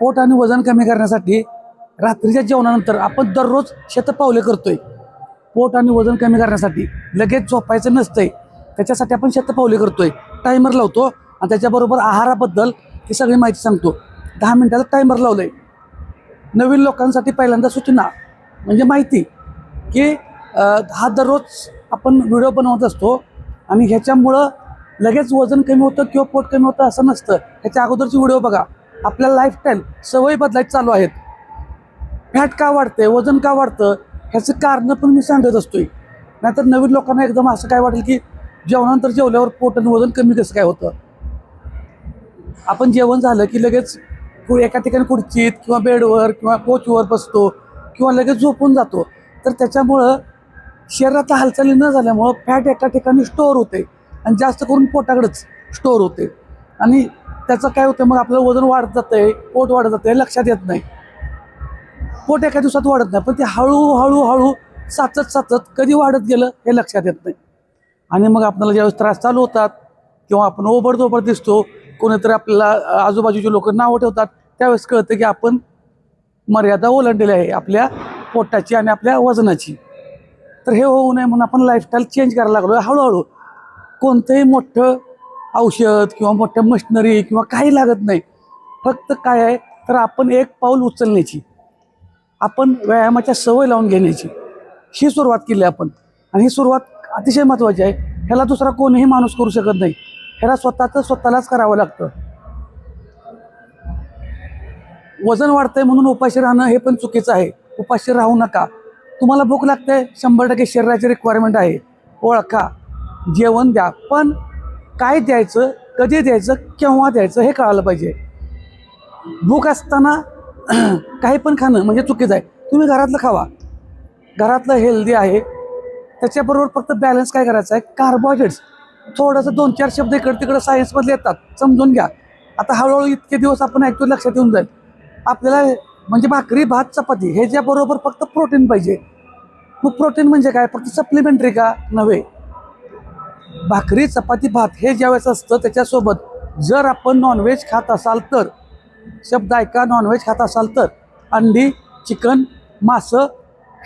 पोट आणि वजन कमी करण्यासाठी रात्रीच्या जेवणानंतर आपण दररोज शतपावले करतोय. पोट आणि वजन कमी करण्यासाठी लगेच झोपायचं नसतंय. त्याच्यासाठी आपण शतपावले करतोय. टायमर लावतो आणि त्याच्याबरोबर आहाराबद्दल ही सगळी माहिती सांगतो. दहा मिनिटाचा टायमर लावलंय. नवीन लोकांसाठी पहिल्यांदा सूचना म्हणजे माहिती की हा दररोज आपण व्हिडिओ बनवत असतो आणि ह्याच्यामुळं लगेच वजन कमी होतं किंवा पोट कमी होतं असं नसतं. ह्याच्या अगोदरची व्हिडिओ बघा. आपल्या लाईफस्टाईल सवयी बदलायची चालू आहेत. फॅट का वाढते वजन का वाढतं ह्याचं कारणं पण मी सांगत असतोय. नाहीतर नवीन लोकांना एकदम असं काय वाटेल की जेवणानंतर जेवल्यावर पोट आणि वजन कमी कसं काय होतं? आपण जेवण झालं की लगेच एका ठिकाणी खुर्चीत किंवा बेडवर किंवा कोचवर बसतो किंवा लगेच झोपून जातो. तर त्याच्यामुळं शरीरात हालचाली न झाल्यामुळं फॅट एका ठिकाणी स्टोअर होते आणि जास्त करून पोटाकडेच स्टोअर होते. आणि त्याचं काय होतं मग आपलं वजन वाढत जातंय पोट वाढत जातं लक्षात येत नाही. पोट एका दिवसात वाढत नाही पण ते हळूहळू हळू साचत साचत कधी वाढत गेलं हे लक्षात येत नाही. आणि मग आपल्याला ज्यावेळेस त्रास चालू होतात किंवा आपण ओबडधोबड दिसतो कोणीतरी आपल्याला आजूबाजूचे लोक नावं ठेवतात त्यावेळेस कळतं की आपण मर्यादा ओलांडलेली आहे आपल्या पोटाची आणि आपल्या वजनाची. तर हे होऊ नये म्हणून आपण लाईफस्टाईल चेंज करायला लागलो हळूहळू. कोणतंही मोठं औषध किंवा मोठ्या मशिनरी किंवा काही लागत नाही. फक्त काय आहे तर आपण एक पाऊल उचलण्याची आपण व्यायामाच्या सवय लावून घेण्याची. ही सुरुवात केली आपण. आणि ही सुरुवात अतिशय महत्त्वाची आहे. ह्याला दुसरा कोणीही माणूस करू शकत नाही. ह्याला स्वतःचं स्वतःलाच करावं लागतं. वजन वाढतंय म्हणून उपाशी राहणं हे पण चुकीचं आहे. उपाशी राहू नका. तुम्हाला भूक लागते शंभर टक्के शरीराची रिक्वायरमेंट आहे. ओळखा. जेवण द्या. पण काय द्यायचं कधी द्यायचं केव्हा द्यायचं हे कळालं पाहिजे. भूक असताना काही पण खाणं म्हणजे चुकीचं आहे. तुम्ही घरातलं खावा. घरातलं हेल्दी आहे. त्याच्याबरोबर फक्त बॅलन्स काय करायचं आहे? कार्बोहायड्रेट्स थोडंसं दोन चार शब्द इकडे तिकडे सायन्समधले येतात. समजून घ्या. आता हळूहळू इतके दिवस आपण ऐकतो लक्षात येऊन जाईल. आपल्याला म्हणजे भाकरी भात चपाती हे ज्याबरोबर फक्त प्रोटीन पाहिजे. मग प्रोटीन म्हणजे काय? फक्त सप्लिमेंटरी का? नव्हे. भाकरी चपाती भात हे ज्यावेळेस असतं त्याच्यासोबत जर आपण नॉनव्हेज खात असाल तर शब्द ऐका नॉनव्हेज खात असाल तर अंडी चिकन मासं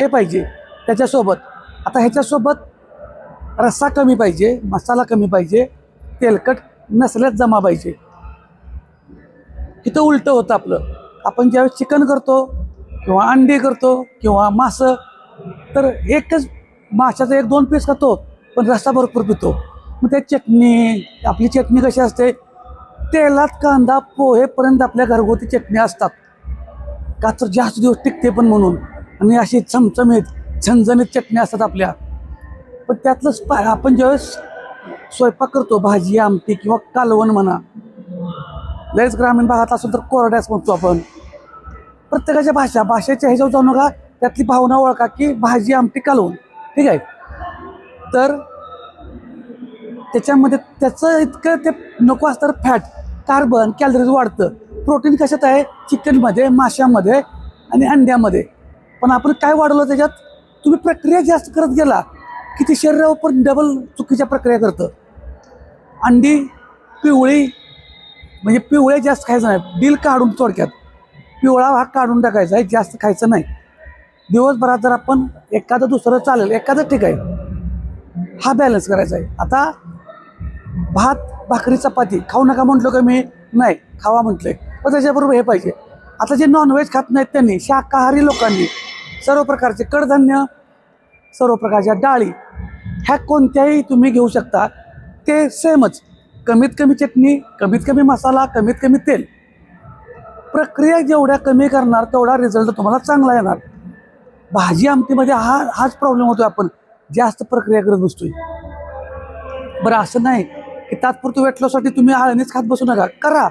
हे पाहिजे त्याच्यासोबत. आता ह्याच्यासोबत रस्सा कमी पाहिजे मसाला कमी पाहिजे तेलकट नसल्यास जमा पाहिजे. इथं उलटं होतं आपलं. आपण ज्यावेळेस चिकन करतो किंवा अंडी करतो किंवा मासं तर एकच माशाचा एक दोन पीस खातो. पण रस्सा भरपूर पितो. मग त्या चटणी आपली चटणी कशी असते? तेलात कांदा पोहेपर्यंत आपल्या घरगुती चटणी असतात. का तर जास्त दिवस टिकते पण म्हणून. आणि अशी चमचमीत झणझणीत चटणी असतात आपल्या. पण त्यातलं स्पा आपण ज्यावेळेस स्वयंपाक करतो भाजी आमटी किंवा कालवण म्हणा. लयच ग्रामीण भागात असेल तर कोरड्याच म्हणतो आपण. प्रत्येकाच्या भाषा भाषेच्या ह्याच्यावर जाऊ नका. त्यातली भावना ओळखा की भाजी आमटी कालवण. ठीक आहे? तर त्याच्यामध्ये त्याचं इतकं ते नको असतं फॅट कार्बन कॅलरीज वाढतं. प्रोटीन कशात आहे? चिकनमध्ये माशामध्ये आणि अंड्यामध्ये. पण आपण काय वाढवलं त्याच्यात? तुम्ही प्रक्रिया जास्त करत गेला की ती शरीरावर डबल चुकीच्या प्रक्रिया करतं. अंडी पिवळी म्हणजे पिवळे जास्त खायचं नाही. डील काढून थोडक्यात. पिवळा भाग काढून टाकायचा आहे जास्त खायचं नाही. दिवसभरात जर आपण एखादं दुसरं चालेल एखादं ठीक आहे. हा बॅलन्स करायचा आहे. आता भात भाकरी चपाती खाऊ नका म्हटलं का मी? नाही खावा म्हटलंय. पण त्याच्याबरोबर हे पाहिजे. आता जे नॉनव्हेज खात नाहीत त्यांनी शाकाहारी लोकांनी सर्व प्रकारचे कडधान्य सर्व प्रकारच्या डाळी ह्या कोणत्याही तुम्ही घेऊ शकता. ते सेमच कमीत कमी चटणी कमीत कमी मसाला कमीत कमी तेल. प्रक्रिया जेवढ्या कमी करणार तेवढा रिझल्ट तुम्हाला चांगला येणार. भाजी आमटीमध्ये हा हाच प्रॉब्लेम होतो आपण. जास्त प्रक्रिया करत बसतोय बरं असं नाही की तात्पुरतं वेट लॉससाठी तुम्ही आळणीच खात बसू नका. करा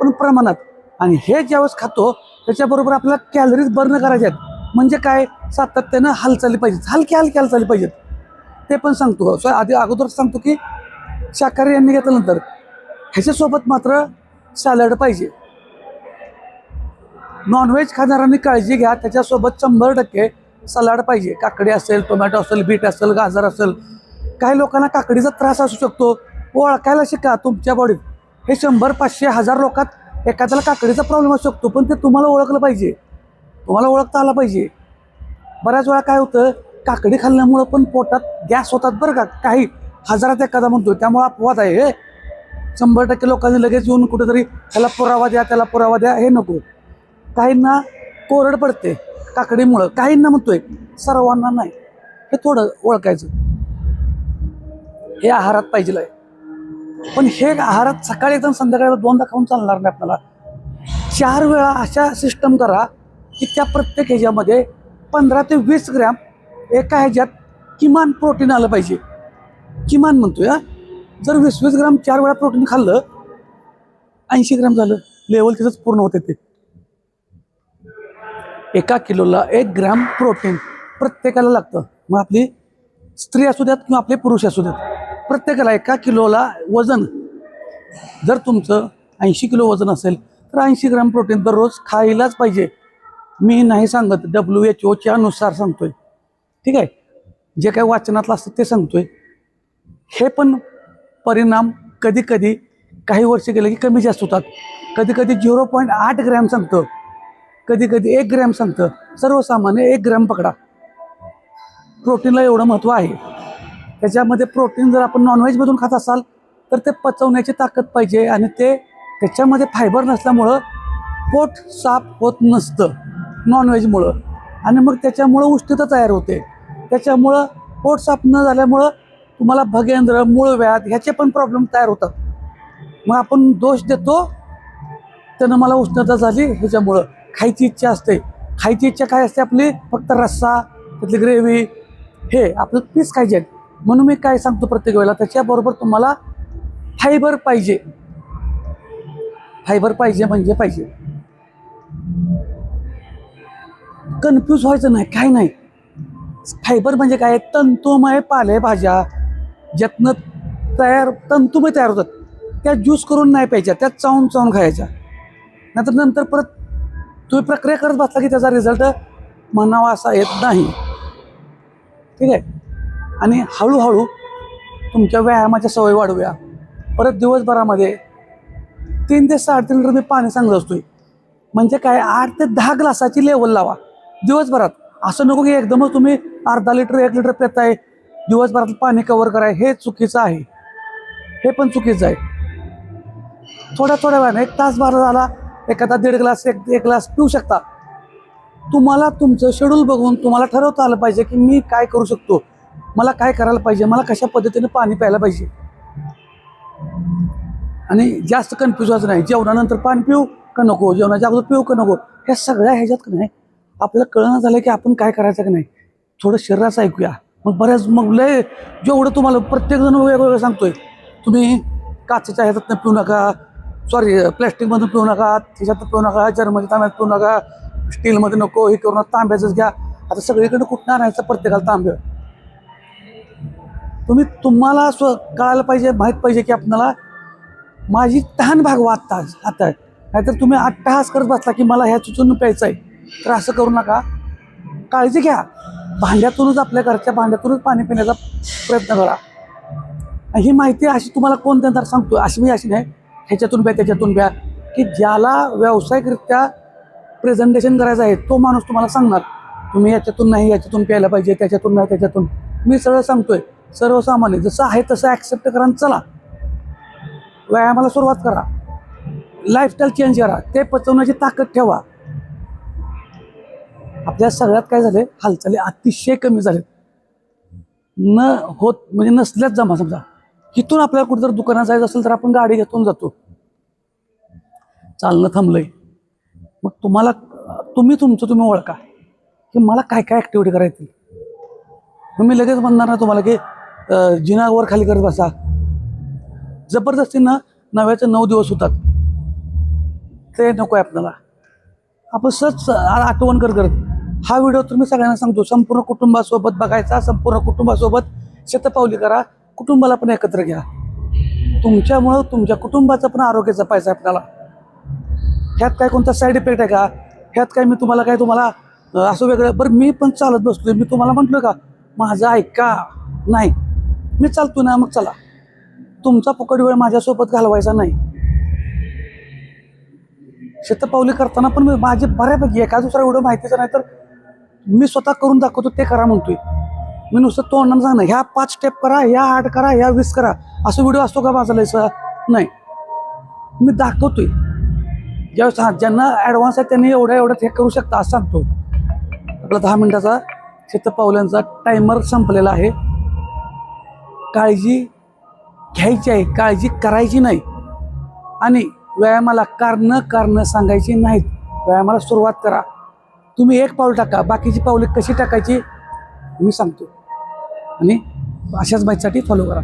पण प्रमाणात. आणि हे ज्यावेळेस खातो त्याच्याबरोबर आपल्याला कॅलरीज बर्न करायच्या आहेत. म्हणजे काय? सातत्यानं हालचाली पाहिजेत. हलक्या हलक्या हालचाली पाहिजेत. ते पण सांगतो. सो आधी अगोदर सांगतो की शाकाहारी यांनी घेतल्यानंतर ह्याच्यासोबत मात्र सॅलड पाहिजे. नॉनव्हेज खाणाऱ्यांनी काळजी घ्या. त्याच्यासोबत शंभर टक्के सलाड पाहिजे काकडी असेल टोमॅटो असेल बीट असेल गाजर असेल. काही लोकांना काकडीचा त्रास असू शकतो. ओळखायला शिका तुमच्या बॉडीत हे शंभर पाचशे हजार लोकात एखाद्याला काकडीचा प्रॉब्लेम असू शकतो पण ते तुम्हाला ओळखलं पाहिजे. तुम्हाला ओळखता आला पाहिजे. बऱ्याच वेळा काय होतं काकडी खाल्ल्यामुळं पण पोटात गॅस होतात बरं का. काही हजारात एखादा म्हणतो त्यामुळं अपवाद आहे हे. शंभर टक्के लोकांनी लगेच येऊन कुठेतरी त्याला पुरावा द्या त्याला पुरावा द्या हे नको. काहींना कोरड पडते. काकडीमुळं काहींना म्हणतोय सर्वांना नाही. हे थोडं ओळखायचं. हे आहारात पाहिजे आहे पण हे आहारात सकाळी एकदम संध्याकाळी दोनदा खाऊन चालणार नाही आपल्याला. चार वेळा अशा सिस्टम करा की त्या प्रत्येक ह्याच्यामध्ये पंधरा ते वीस ग्रॅम एका ह्याच्यात किमान प्रोटीन आलं पाहिजे. किमान म्हणतोय हा. जर वीस वीस ग्राम चार वेळा प्रोटीन खाल्लं ऐंशी ग्राम झालं लेवल तिथंच पूर्ण होते ते. एका किलोला एक ग्रॅम प्रोटीन प्रत्येकाला लागतं. मग आपली स्त्री असू द्यात किंवा आपले पुरुष असू द्यात. प्रत्येकाला एका किलोला वजन. जर तुमचं ऐंशी किलो वजन असेल तर ऐंशी ग्रॅम प्रोटीन दररोज खायलाच पाहिजे. मी नाही सांगत डब्ल्यू एच ओच्या अनुसार सांगतोय. ठीक आहे? जे काही वाचनातलं असतं ते सांगतोय. हे पण परिणाम कधी कधी काही वर्ष गेले की कमी जास्त होतात. कधी कधी झिरो पॉईंट आठ ग्रॅम सांगतं. कधी कधी एक ग्रॅम सांगतं सर्वसामान्य एक ग्रॅम पकडा. प्रोटीनला एवढं महत्त्व आहे. त्याच्यामध्ये प्रोटीन जर आपण नॉनव्हेजमधून खात असाल तर ते पचवण्याची ताकद पाहिजे आणि ते त्याच्यामध्ये फायबर नसल्यामुळं पोट साफ होत नसतं नॉनव्हेजमुळं आणि मग त्याच्यामुळं उष्णता तयार होते. त्याच्यामुळं पोट साफ न झाल्यामुळं तुम्हाला भगेंद्र मूळव्याध ह्याचे पण प्रॉब्लेम तयार होतात. मग आपण दोष देतो त्यानं मला उष्णता झाली ह्याच्यामुळं. खायची इच्छा असते. खायची इच्छा काय असते आपली? फक्त रस्सा त्यातली ग्रेव्ही हे आपलं पीस खायचे आहेत. म्हणून मी काय सांगतो प्रत्येक वेळेला त्याच्याबरोबर तुम्हाला फायबर पाहिजे. फायबर पाहिजे म्हणजे पाहिजे. कन्फ्यूज व्हायचं नाही काय नाही. फायबर म्हणजे काय? तंतुमय पालेभाज्या ज्यातनं तयार तंतुमय तयार होतात. त्या ज्यूस करून नाही प्यायच्या त्या चावून चावून खायच्या. नंतर नंतर परत तुम्ही प्रक्रिया करत बसला की त्याचा रिझल्ट म्हणावा असा येत नाही. ठीक आहे? आणि हळूहळू तुमच्या व्यायामाच्या सवय वाढवूया परत दिवसभरामध्ये तीन ते साडेतीन लिटर मी पाणी सांगत असतोय. म्हणजे काय? आठ ते दहा ग्लासाची लेवल लावा. दिवसभरात. असं नको की एकदमच तुम्ही अर्धा लिटर एक लिटर पेताय दिवसभरात पाणी कव्हर कराय हे चुकीचं आहे. हे पण चुकीचं आहे. थोड्या थोड्या वेळाने एक तास बारा झाला. एखादा दीड ग्लास एक एक ग्लास पिऊ शकता. तुम्हाला तुमचं शेड्यूल बघून तुम्हाला ठरवता आलं पाहिजे की मी काय करू शकतो. मला काय करायला पाहिजे? मला कशा पद्धतीने पाणी प्यायला पाहिजे? आणि जास्त कन्फ्यूज व्हायचं नाही. जेवणानंतर पाणी पिऊ का नको? जेवणाच्या अगोदर पिऊ का नको? ह्या सगळ्या ह्याच्यात का नाही? आपल्याला कळणं झालं की आपण काय करायचं का नाही? थोडं शरीराचं ऐकूया. मग बऱ्याच मग लय जेवढं तुम्हाला प्रत्येकजण वेगवेगळं सांगतोय. तुम्ही काचेच्या ह्याच्यातनं पिऊ नका. सॉरी प्लॅस्टिकमधून पिऊ नका त्याच्यात पिऊ नका जर्मनी तांब्यात पिऊ नका स्टीलमध्ये नको हे करू नका तांब्याचंच घ्या. आता सगळीकडे कुठं आणायचं प्रत्येकाला तांब्या तुम्ही तुम्हाला स्व कळायला पाहिजे माहीत पाहिजे की आपणाला माझी तहान भागवा आत्ता आता नाहीतर तुम्ही अट्टहास करत बसला की मला ह्या चुचून प्यायचं आहे. तर असं करू नका. काळजी घ्या. भांड्यातूनच आपल्या घरच्या भांड्यातूनच पाणी पिण्याचा प्रयत्न करा. ही माहिती अशी तुम्हाला कोण देणार सांगतो अशी मी अशी नाही. ह्याच्यातून प्या त्याच्यातून प्या. की ज्याला व्यावसायिकरित्या प्रेझेंटेशन करायचं आहे तो माणूस तुम्हाला सांगणार तुम्ही याच्यातून नाही याच्यातून प्यायला पाहिजे त्याच्यातून नाही त्याच्यातून. मी सरळ सांगतोय सर्वसामान्य जसं आहे तसं ॲक्सेप्ट करा आणि चला. व्यायामाला सुरुवात करा. लाईफस्टाईल चेंज करा. ते पचवण्याची ताकद ठेवा. आपल्या सगळ्यात काय झाले हालचाली अतिशय कमी झाले न होत म्हणजे नसल्याच जमा समजा. इथून आपल्याला कुठं जर दुकानात जायचं असेल तर आपण गाडी घेतून जातो. चालणं थांबलंय. मग तुम्हाला तुम्ही तुमचं तुम्ही ओळखा. की मला काय काय ॲक्टिव्हिटी करायची? मग मी लगेच म्हणणार ना तुम्हाला की जिनावर खाली करत बसा. जबरदस्तीनं नव्याचे नऊ दिवस होतात. ते नको आहे आपल्याला. आपण सहज आठवण करत करत हा व्हिडिओ तुम्ही सगळ्यांना सांगतो. संपूर्ण कुटुंबासोबत बघायचा संपूर्ण कुटुंबासोबत शतपावली करा. कुटुंबाला पण एकत्र घ्या. तुमच्यामुळं तुमच्या कुटुंबाचं पण आरोग्य जपायचं आहे आपल्याला. ह्यात काय कोणता साईड इफेक्ट आहे का? ह्यात काय मी तुम्हाला काय तुम्हाला असं वेगळं बरं मी पण चालत बसतोय मी तुम्हाला म्हटलं का माझं ऐका नाही. मी चालतो ना मग चला. तुमचा फुकट वेळ माझ्यासोबत घालवायचा नाही. शतपावली करताना पण माझे बऱ्यापैकी एका दुसरा एवढं माहितीचं नाही तर मी स्वतः करून दाखवतो ते करा म्हणतोय. मी नुसतं तोंडानं सांगणं ह्या पाच स्टेप करा ह्या आठ करा ह्या वीस करा. असं व्हिडिओ असतो का माझा लयचा नाही. मी दाखवतोय. ज्यावेळेस हा ज्यांना ॲडव्हान्स आहे त्यांनी एवढ्या एवढ्यात हे करू शकता असं सांगतो. आपला दहा मिनिटाचा शतपावल्यांचा टायमर संपलेला आहे. काळजी घ्यायची आहे काळजी करायची नाही. आणि व्यायामाला कारणं कारणं सांगायची नाहीत. व्यायामाला सुरुवात करा. तुम्ही एक पाऊल टाका बाकीची पावले कशी टाकायची? मी सांगतो. आणि अशाच बाईकसाठी फॉलो करा.